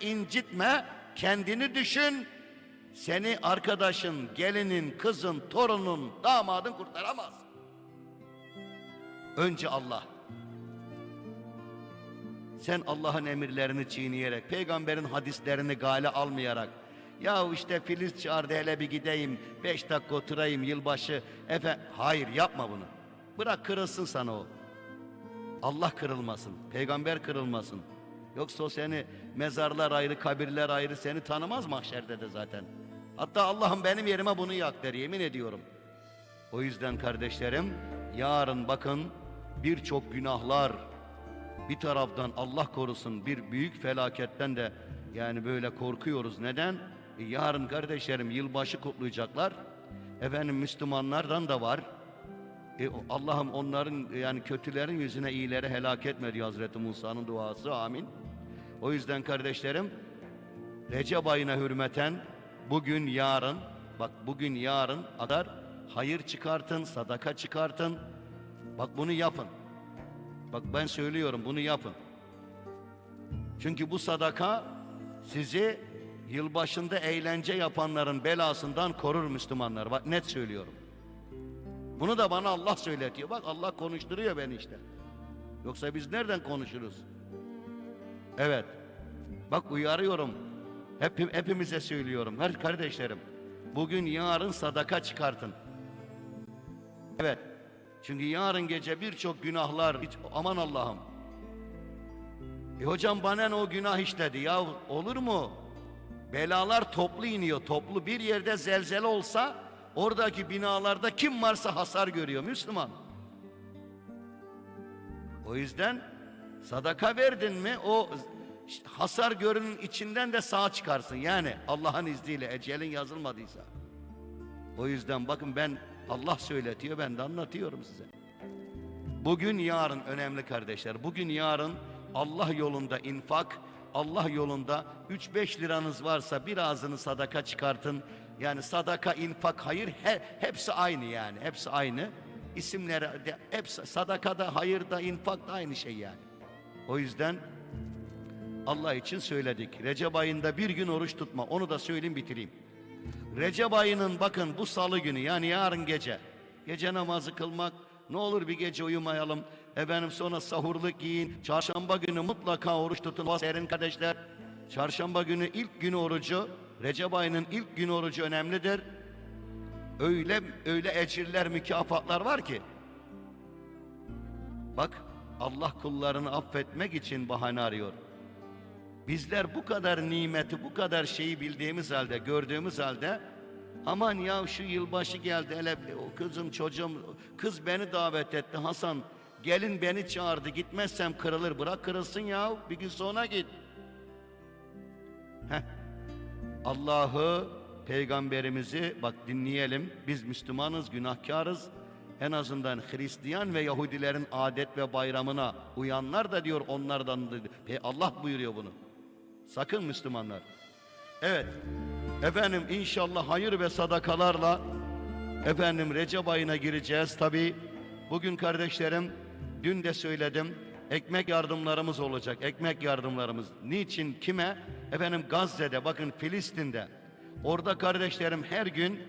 incitme, kendini düşün. Seni arkadaşın, gelinin, kızın, torunun, damadın kurtaramaz. Önce Allah. Sen Allah'ın emirlerini çiğneyerek, peygamberin hadislerini gale almayarak, ya işte Filiz çağırdı hele bir gideyim, beş dakika oturayım yılbaşı, efe, hayır yapma bunu. Bırak kırılsın sana o. Allah kırılmasın, peygamber kırılmasın. Yoksa o seni mezarlar ayrı, kabirler ayrı seni tanımaz mahşerde de zaten. Hatta Allah'ım benim yerime bunu yak der yemin ediyorum. O yüzden kardeşlerim yarın bakın birçok günahlar bir taraftan Allah korusun bir büyük felaketten de yani böyle korkuyoruz. Neden? E, yarın kardeşlerim yılbaşı kutlayacaklar. Efendim Müslümanlardan da var. E, Allah'ım onların yani kötülerin yüzüne iyileri helak etme diyor Hazreti Musa'nın duası. Amin. O yüzden kardeşlerim Recep ayına hürmeten bugün yarın bak bugün yarın kadar hayır çıkartın, sadaka çıkartın. Bak bunu yapın. Bak ben söylüyorum bunu yapın. Çünkü bu sadaka sizi yılbaşında eğlence yapanların belasından korur Müslümanlar. Bak net söylüyorum. Bunu da bana Allah söyletiyor. Bak Allah konuşturuyor beni işte. Yoksa biz nereden konuşuruz? Evet. Bak uyarıyorum. Hep, hepimize söylüyorum. Her kardeşlerim. Bugün yarın sadaka çıkartın. Evet. Çünkü yarın gece birçok günahlar hiç, aman Allah'ım. E hocam bana ne o günah işledi ya olur mu? Belalar toplu iniyor toplu bir yerde zelzele olsa oradaki binalarda kim varsa hasar görüyor Müslüman. O yüzden sadaka verdin mi o hasar görünün içinden de sağ çıkarsın. Yani Allah'ın izniyle ecelin yazılmadıysa. O yüzden bakın ben Allah söyletiyor ben de anlatıyorum size. Bugün yarın önemli kardeşler. Bugün yarın Allah yolunda infak, Allah yolunda 3-5 liranız varsa birazını sadaka çıkartın. Yani sadaka, infak, hayır he- hepsi aynı yani. Hepsi aynı. İsimleri de hepsi sadakada, hayırda, infakta aynı şey yani. O yüzden Allah için söyledik. Recep ayında bir gün oruç tutma. Onu da söyleyeyim bitireyim. Recep ayının bakın bu salı günü yani yarın gece. Gece namazı kılmak ne olur bir gece uyumayalım. Efendim sonra sahurluk giyin. Çarşamba günü mutlaka oruç tutun. Serin kardeşler. Çarşamba günü ilk günü orucu. Recep ayının ilk günü orucu önemlidir. Öyle öyle ecirler mükafatlar var ki. Bak Allah kullarını affetmek için bahane arıyor. Bizler bu kadar nimeti, bu kadar şeyi bildiğimiz halde, gördüğümüz halde aman ya şu yılbaşı geldi hele o kızım çocuğum kız beni davet etti Hasan gelin beni çağırdı gitmezsem kırılır bırak kırılsın ya bir gün sonra git. Heh. Allah'ı peygamberimizi bak dinleyelim biz Müslümanız günahkarız en azından Hristiyan ve Yahudilerin adet ve bayramına uyanlar da diyor onlardan Allah buyuruyor bunu. Sakın Müslümanlar. Evet. Efendim inşallah hayır ve sadakalarla efendim Recep ayına gireceğiz. Tabi bugün kardeşlerim dün de söyledim. Ekmek yardımlarımız olacak. Ekmek yardımlarımız. Niçin? Kime? Efendim Gazze'de bakın Filistin'de. Orada kardeşlerim her gün